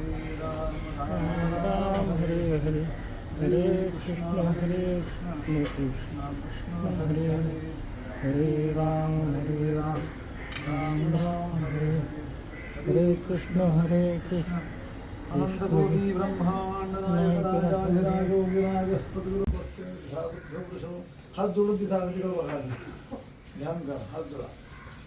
राम राम राम हरे हरे हरे कृष्ण हरे कृष्ण कृष्ण हरे हरे हरे राम हरे राम राम राम हरे हरे कृष्ण हरे कृष्ण अनन्तकोटि ब्रह्माण्ड नायक राजाधिराजो विराजस्तुतस्य पुरुषो हात जोडून तिचा अगदीकडे बघा आधी. ध्यान करा हात जोडा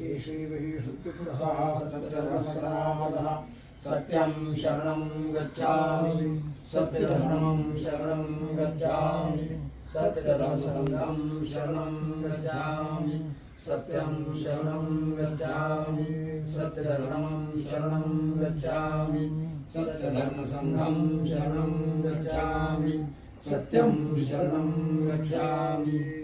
भवेत् एषैव सत्यं शरणं गच्छामि। सत्यधर्मं शरणं गच्छामि। सत्यधर्मसङ्घं शरणं गच्छामि। सत्यं शरणं गच्छामि। सत्यधर्मं शरणं गच्छामि। सत्यधर्मसङ्घं शरणं गच्छामि। सत्यं शरणं गच्छामि।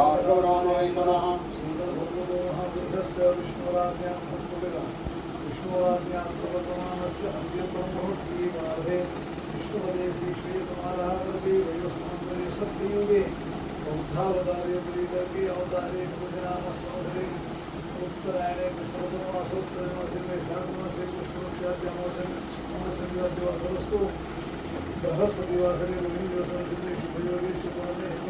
भार्गवरामाय नमः श्रीमद्भगवतोमहापुरुषस्य विष्णुराज्ञां भक्तुविदा विष्णुराज्ञां प्रवर्तमानस्य वैवस्मन्तरे सत्ययुगे बौद्धावतारे अवतारे पूजनाम संवत्सरे उत्तरायणे कृष्णोत्तरमासोत्तरमासे वैशाखमासे बृहस्पतिवासरे रोहिणीदिवसरे शुभयोगे शुभवर्णे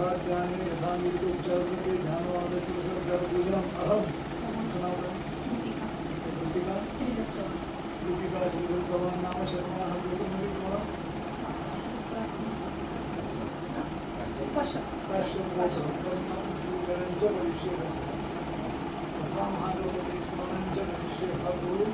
इत्यर्थ यथा मिलित उपचारके ध्यानवाद शिवसर्जार पूजनम् अहं सुनावतं दीपिका दीपिका श्री दत्तवान दीपिका श्रीधर चव्हाण नाम शर्मणः गौतम तुम्हाला कशा काश्यपरांच्या परीक्षे तथा महागणपती हा गुरु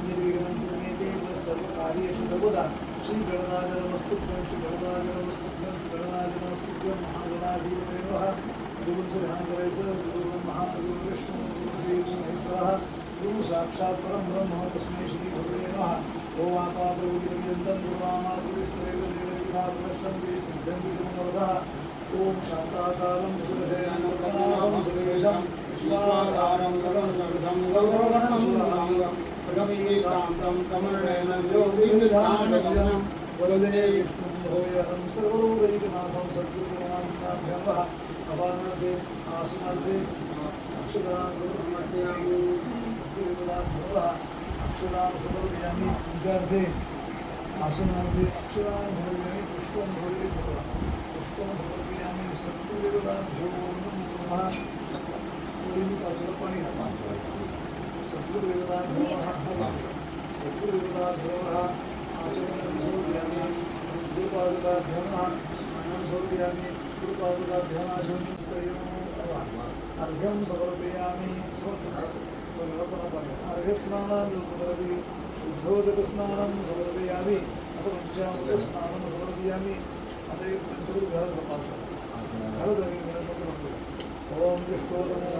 निर्विघ्नं सर्व कार्येषु सर्वदा श्री गणराजनमस्तुभ्यं श्री गणराजनमस्तुभ्यं श्री गणराजनमस्तुभ्यं महागणाधिपते नमः गुरूंचं ध्यान करायचं गुरु साक्षात् परं ब्रह्म तस्मै श्री गुरुवे नमः ओम आपादरोगिपर्यन्तं गुरुनामाकृतिस्मरेतदेवविभागपश्यन्ति सिद्धन्ति गुरुमवधः ॐ शान्ताकारं सुरेशं गौरवगणं प्रगमीकान्तं कमलेन योगिविधानगमनं वंदे विष्णुं भूयहं सर्वलोकैकनाथं सद्गुरुकरुणानन्दाभ्यः अपानार्थे, आसनार्थे अक्षदां समर्पयामि सद्गुरुकरुणाभ्यः समर्पयामि पूजार्थे, आसनार्थे अक्षदां समर्पयामि पुष्पं भवे पुष्पं समर्पयामि सद्गुरुदेवताभ्यो नमः पाणी घाला सद्गुरुदेवताभ्यो नमः सद्गुरुदेवताभ्यो नमः आचमनं समर्पयामि गुरुपादुकाभ्यो नमः स्नानं समर्पयामि गुरुपादुकाभ्यो नाशनं अर्घ्यं समर्पयामि अर्घस्नानादि शुद्धोदकस्नानं समर्पयामि अथ पञ्चामृतस्नानं समर्पयामि अत एक पञ्चभूतघर ॐ विष्णोदमो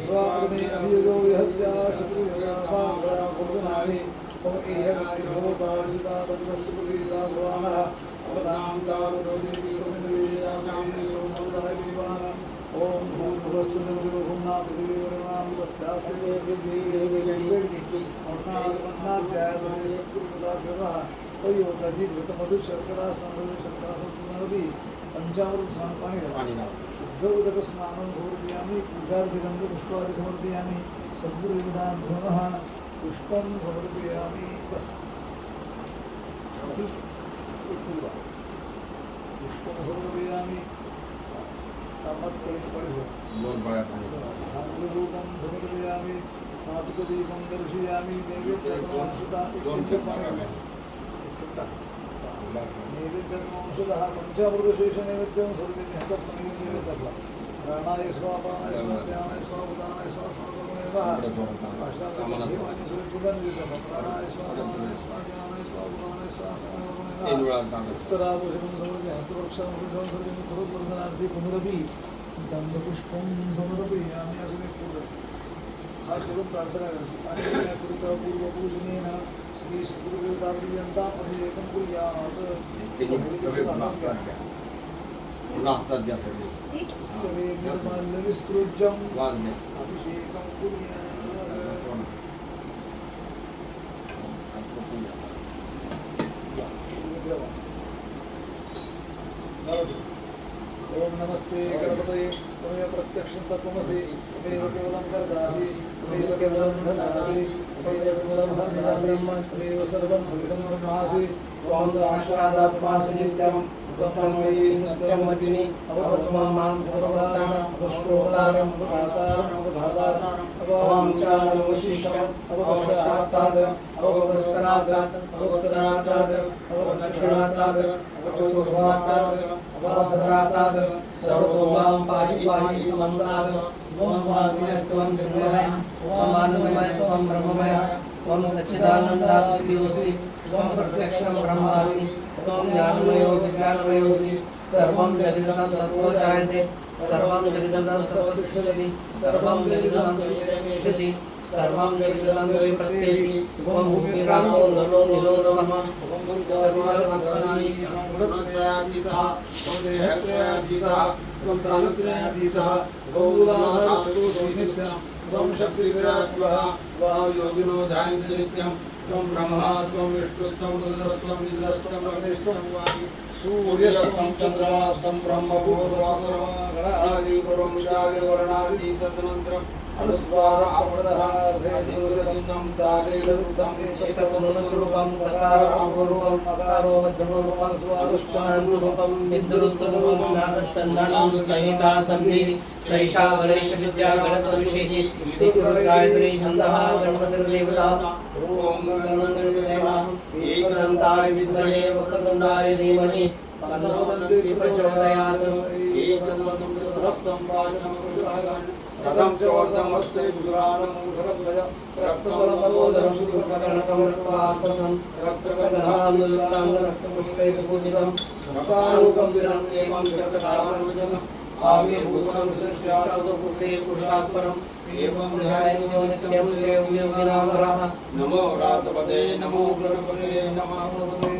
स्वाग्ने अभियुगो विहत्या शत्रुयदा पावया भोजनानि। ॐ एहनायुहोताजिता तन्दस्पुरीता भवानः। अपदां तारुरोधिविरोधिवियागामि सोमोदाय विवान ॐ भूर्भुवस्तु निर्विभुम्ना पृथिवीवरणां तस्यास्ति देवी अर्णाद्मन्नाध्याय सत्पुरुपदाभ्यवः अयोगधि घृतमधु पञ्चामृत स्नान पाणी पाणी घाला. शुद्धोदक स्नानं समर्पयामि पूजार्थिगन्ध पुष्पादि समर्पयामि सद्गुरुविदाभ्यो नमः पुष्पं समर्पयामि बस पुष्पं समर्पयामि समर्पयामि दर्शयामि नैवेद्यमंसुता നൈവേദ്യം വംശത പഞ്ചാമൃതശേഷ നൈവേദ്യം സർവേഹ്യത്വനൈ നൈവേദ്യല്ല പ്രാണായ സ്വാപാനായ സ്വാപ്യാനായ സ്വാപുതാനായ സ്വാസ്മൃതമേവ പ്രാണായ സ്വാപാനായ സ്വാപ്യാനായ സ്വാപുതാനായ സ്വാസ്മൃതമേവ ഉത്തരാഭുഷണം സർവേഹ്യത്വക്ഷണം സർവേ കുറുപ്രധാനാർത്ഥി പുനരപി ഗന്ധപുഷ്പം സമർപ്പയാമി അസുരേ പൂർവ്വം ആ കുറും പ്രാർത്ഥന കുറുത്ത പൂർവ്വപൂജനേന श्री श्रीदेवतापर्यंता अभिषेकं कुर्यात्। तिन्ही सगळे निर्माल्यविसृज्यं अभिषेकं कुर्यात्. ओम नमस्ते गणपतये त्वमेव प्रत्यक्षं तत्त्वमसि। त्वमेव केवलं कर्तासि त्वमेव केवलं धर्मासि। त्वमेव केवलं धर्मासि त्वमेव सर्वं भवितं ब्रह्मासि त्वां साक्षादात्मासि नित्यं तस्मै सत्यं वचिनि अवगत्वा माँ भगवताम् अवश्रोतारम् अवधातारम् ओम प्रत्यक्षम सुमन्तात् त्वं वाग्मयस्त्वं चिन्मयः त्वमानन्दमयस्त्वं ब्रह्ममयः त्वं सच्चिदानन्दादियोऽसि त्वं प्रत्यक्षं ब्रह्मासि। त्वं ज्ञानमयो विज्ञानमयोऽसि सर्वं जगदं तत्त्वो जायते सर्वं जगदं तत्त्वतिष्ठति सर्वं जगदं तत्त्वमेषति सर्वं तवे प्रस्थेति त्वं भूमिरापो नलो निलो नमः त्वं सर्वात्मनि गुणत्रयातीतः, त्वं देहत्रयातीतः, त्वं कालत्रयातीतः, बहुलाः सर्वोऽनित्यं, त्वं शक्तिविराट्वः, वायोगिनो ध्यायन्ति नित्यं, त्वं ब्रह्मा त्वं विष्णु त्वं रुद्रस्त्वं निद्रस्त्वं अग्निस्त्वं वायु सूर्यस्त्वं चन्द्रमास्तं ब्रह्मपूर्वगणादिपूर्वं वर्णादीतदनन्तरम् अनुस्वार అనుస్వారామృతార్థేనం దారేలృతం ఏకతమనుస్వరూపం తకారూపం అకారో మధ్యమరూపం స్వారుష్టానురూపం విద్యురుత్తరూపం నాదసన్నాను సహితా సంధి శైషా గణేశ విద్యా గణపతిషేహి प्रचोदयात् एकदन्तं सहस्रं वाजमकुशभागान् रथं च वर्धमस्ते पुराणं मूषकध्वज रक्तबलमबोधनं शुक्लकर्णकं रक्तवाससं रक्तगन्धानुयुक्तं रक्तपुष्पैः सुपूजितं भक्तानुकं विरं देवं जगदानन्दजनम् आविर्भूतं सृष्ट्यादुपुत्रे पुरुषात् परम् एवं ध्यायो नित्यं सेव्योगिनामरः नमो रातपदे नमो गणपते नमो भगवते।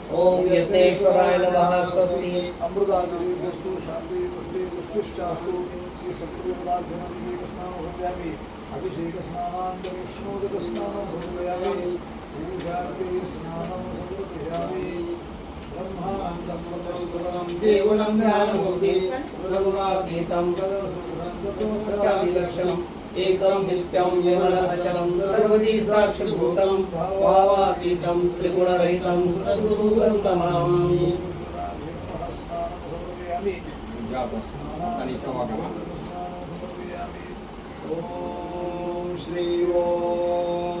ओम यज्ञेश्वराय नमः, स्वस्ति। अमृताभिरेभ्यस्तु शान्तिः तुष्टिः तुष्टिश्चास्तु। श्रीसत्प्रियपदाभ्याभिषेकस्नानं भव्यामि अभिषेकस्नानान्तविष्णोदकस्नानं समर्पयामि पूजार्थे स्नानं समर्पयामि ब्रह्मानन्दं वदसुदं देवनं ध्यानमूर्ति सर्वातीतं तदसुखं ततो सचादिलक्षणम् एकं नित्यं यमलचलं सर्वदी साक्षिभूतं भावातीतं त्रिगुणरहितं सद्गुरुं नमामि ॐ श्री ॐ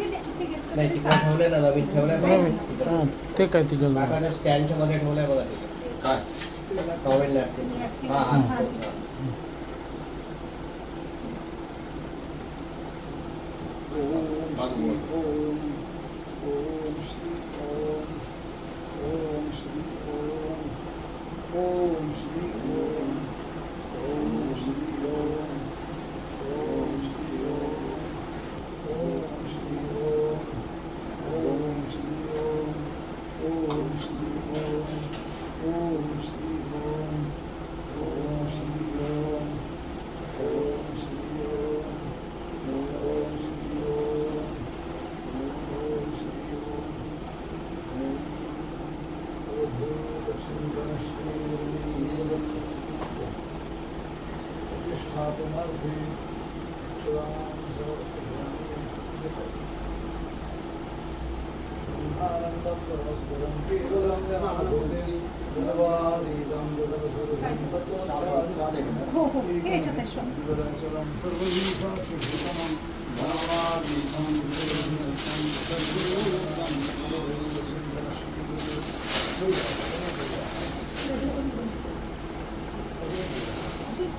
नाही तिकडे चालेल. ना नवीन ते काय काकाने स्टँडच्या मध्ये ठेवलंय बघा तिथे काय टॉवेल हा. हा.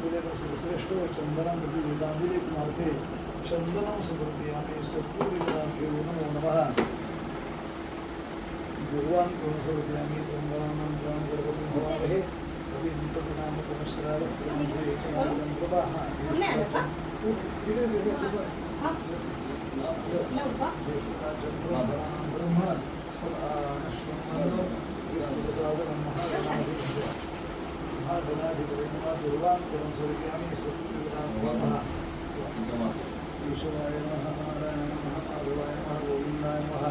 volevano essere sreshtava चन्दनं प्रति वेदान्तिलेपनार्थे चन्दनं समर्पयामि सत्त्वदेवाभ्यो नमो नमः भगवान् समर्पयामि ब्रह्मणां प्रां गणपतिं भवामहे कविन्तनामकमश्रारस्त्रं प्रवाह ब्रह्मण स्वदानश्वमनो विश्वसादनं महाराज महागणाधिपति नमः दुर्वान् परं सर्वज्ञानी सत्पुरुषां नमः ईश्वराय नमः नारायणाय नमः माधवाय नमः गोविन्दाय नमः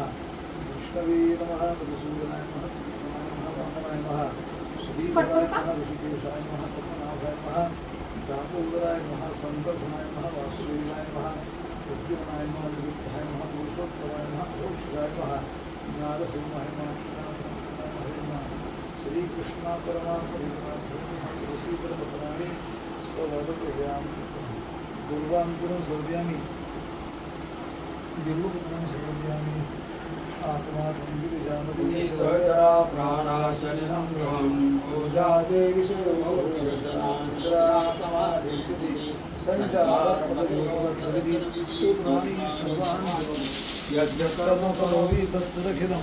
विष्णवे नमः मधुसूदनाय नमः नमः वामनाय नमः श्रीधराय नमः ऋषिकेशाय नमः पद्मनाभाय नमः दामोदराय नमः परमात्मा वसीकरपत्राणि स्ववदपयामि दुर्वान्तरं सर्वयामि दिव्यपत्रं सर्वयामि आत्मा तन्दिविजानति प्राणाशनिनं गृहं पूजा देवी सञ्चारपदयोगविधि सूत्राणि सर्वाणि यज्ञकर्म कर्मकरोमि तत्तदखिलं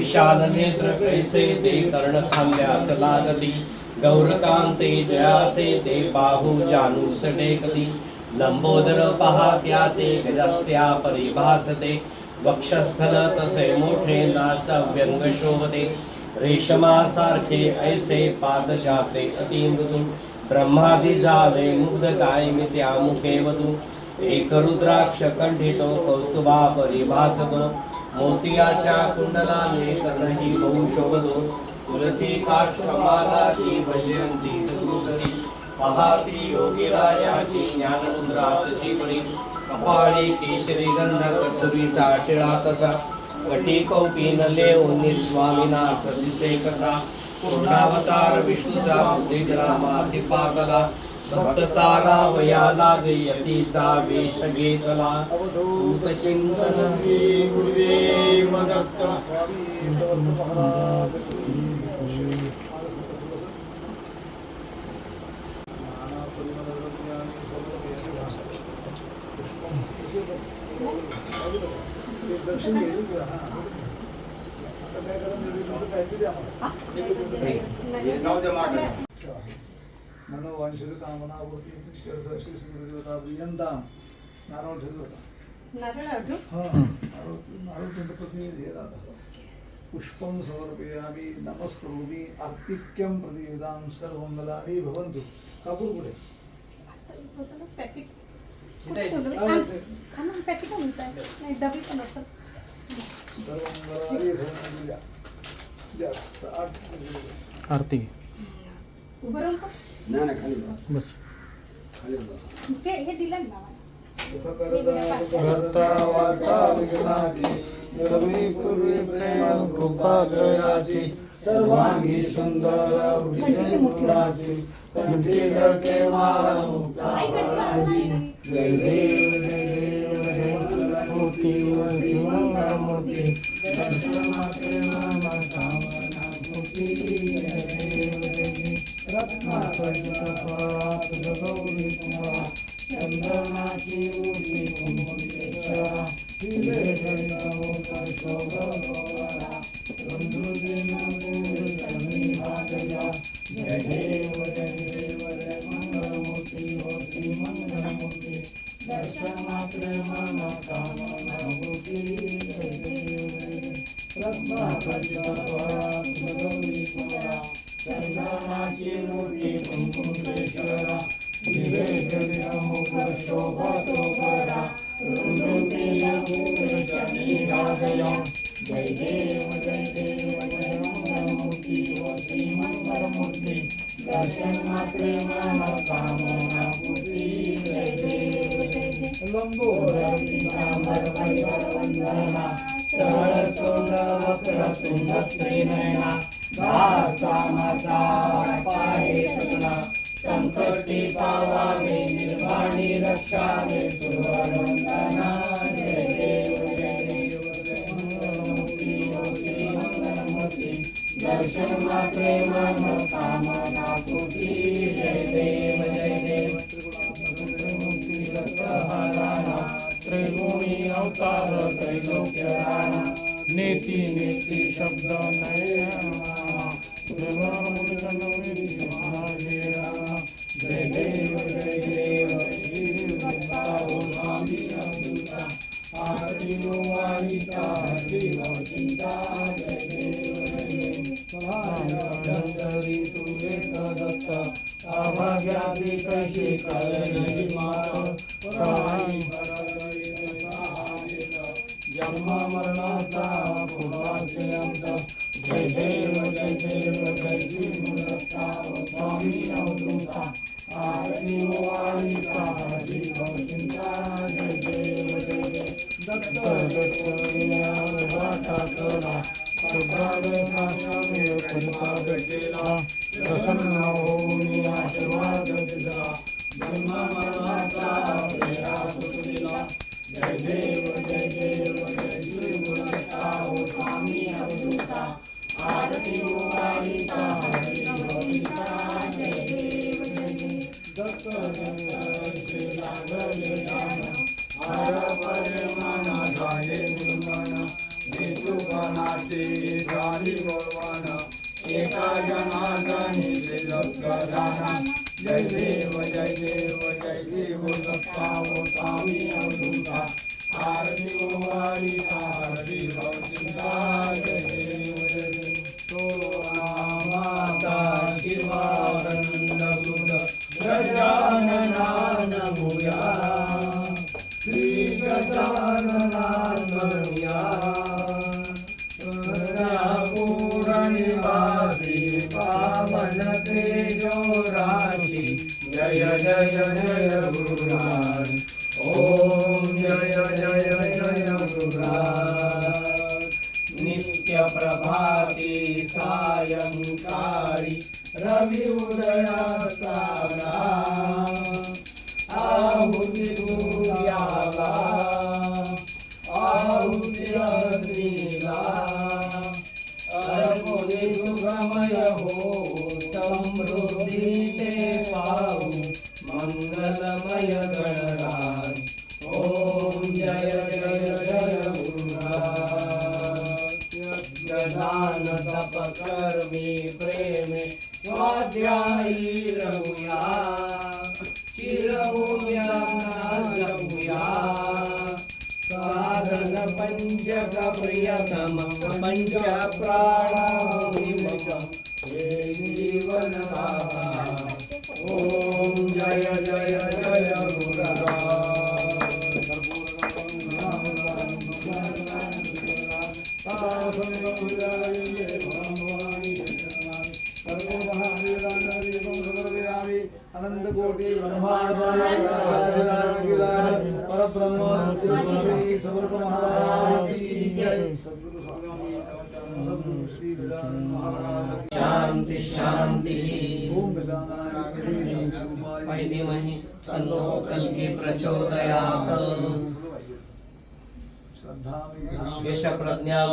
विशाल नेत्र कैसे ते कर्ण खांब्यास लागली गौरकांते जयाचे ते बाहू जानू सटेकली लंबोदर पहा त्याचे गजस्या परिभासते वक्षस्थल तसे मोठे नास व्यंग शोभते रेशमासारखे ऐसे पाद जाते अति मृदू ब्रह्मादि झाले मुग्ध कायमी त्या मुखे वधू एक रुद्राक्ष कंठितो कौस्तुभा परिभासतो मोतियाच्या कुंडलाने कर्णही बहु शोभतो तुलसी काष्ठमालाची भजयंती चतुसरी पहाती योगिरायाची ज्ञानमुद्रा तशी परी कपाळी केशरी गंध कसुरीचा टिळा कसा. कटी कौपीन लेऊन स्वामीना प्रतिसे कसा पूर्णावतार विष्णूचा उदित बुद्धिग्रामासी पाकला भक्ता रावया लागयतीचा वेश घेतला भूत चिंतन श्री मनोवांशिक कामना आवडती देवता अभियंता नारळ ठेवत होता. नारळ हा नारळ नारळ पत्नी हे दादा पुष्पं समर्पयामि नमस्करोमि आर्तिक्यं प्रतिवेदां सर्वमङ्गलानि भवन्तु. आरती. उभं नाही नाही खाली बस. बस खाली बस. ते हे दिलं ना सुखकरता वार्ता विघ्नाची निर्वी पूर्वी प्रेम कृपात्रयाची सर्वांगी सुंदर भूषणाची कंठी जळके माळ मुक्ताची जय देव जय देव जय मंगलमूर्ती वसी मंगलमूर्ती Thank you.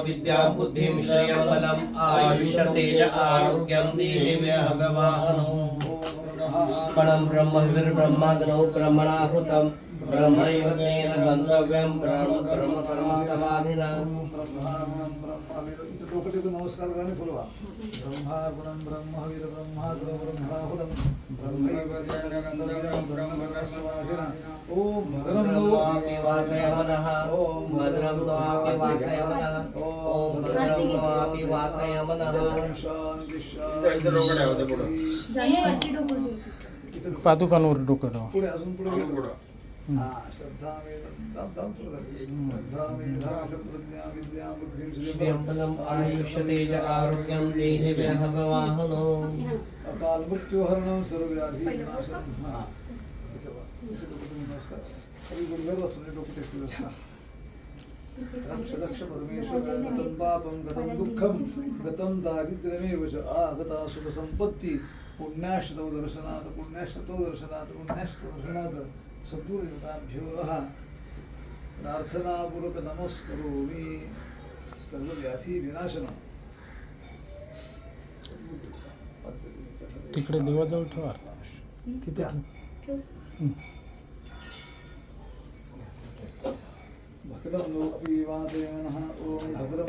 विद्या बुद्धिं श्रियं बलम् आयुष तेज आरोग्यं देहि व्यवहानो पणं ब्रह्मविर्ब्रह्माग्नौ ब्रह्मणाहुतं ब्रह्मयोगेन गन्तव्यं ब्रह्म ब्रह्म परमसमाधिना ब्रह्मार्पणं ब्रह्मवीर इथं डोकं टेकून नमस्कार करा आणि बोलवा ब्रह्मार्पणं ब्रह्मवीर ब्रह्माग्र ब्रह्मणाहुतं ब्रह्मैवगेन ब्रह्मकर्मवादिना ओम भद्रं नो वाकय मनः ॐ भद्रं त्वापि वाकय मनः ॐ भद्रं त्वापि वाकय मनः ओम शांती इथं डोकं ठेवा, ते पुढं. जाने वरती डोकं ठेवते. शांती पादुकांवर डोकं ठेवा. पुढे अजून पुढे देहि गतं पापं गतं दुःखं गतं दारिद्र्यमेव च आगता सुख संपत्ती पुण्याश्रतौ दर्शनात् पुण्याश्रतौ दर्शनात् पुण्याश्रतौ दर्शनात्। सद्गुरुदेवताभ्यो नमः प्रार्थनापूर्वक नमस्करोमि। सर्वव्याधी विनाशनम् तिकडे देवाजवळ ठेवा. तिथे भद्रं नो अभिवादय ॐ भद्रं